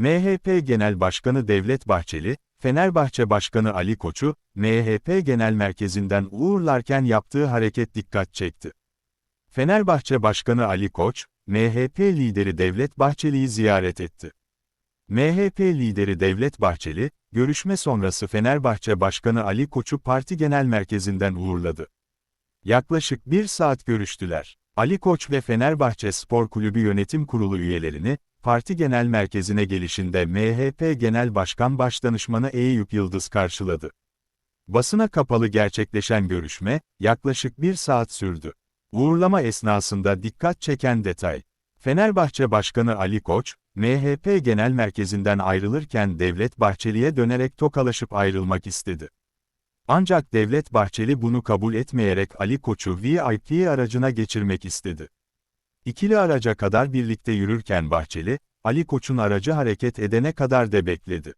MHP Genel Başkanı Devlet Bahçeli, Fenerbahçe Başkanı Ali Koç'u, MHP Genel Merkezi'nden uğurlarken yaptığı hareket dikkat çekti. Fenerbahçe Başkanı Ali Koç, MHP lideri Devlet Bahçeli'yi ziyaret etti. MHP lideri Devlet Bahçeli, görüşme sonrası Fenerbahçe Başkanı Ali Koç'u parti genel merkezinden uğurladı. Yaklaşık bir saat görüştüler. Ali Koç ve Fenerbahçe Spor Kulübü Yönetim Kurulu üyelerini, parti genel merkezine gelişinde MHP Genel Başkan Başdanışmanı Eyüp Yıldız karşıladı. Basına kapalı gerçekleşen görüşme, yaklaşık bir saat sürdü. Uğurlama esnasında dikkat çeken detay. Fenerbahçe Başkanı Ali Koç, MHP Genel Merkezi'nden ayrılırken Devlet Bahçeli'ye dönerek tokalaşıp ayrılmak istedi. Ancak Devlet Bahçeli bunu kabul etmeyerek Ali Koç'u VIP aracına geçirmek istedi. İkili araca kadar birlikte yürürken Bahçeli, Ali Koç'un aracı hareket edene kadar de bekledi.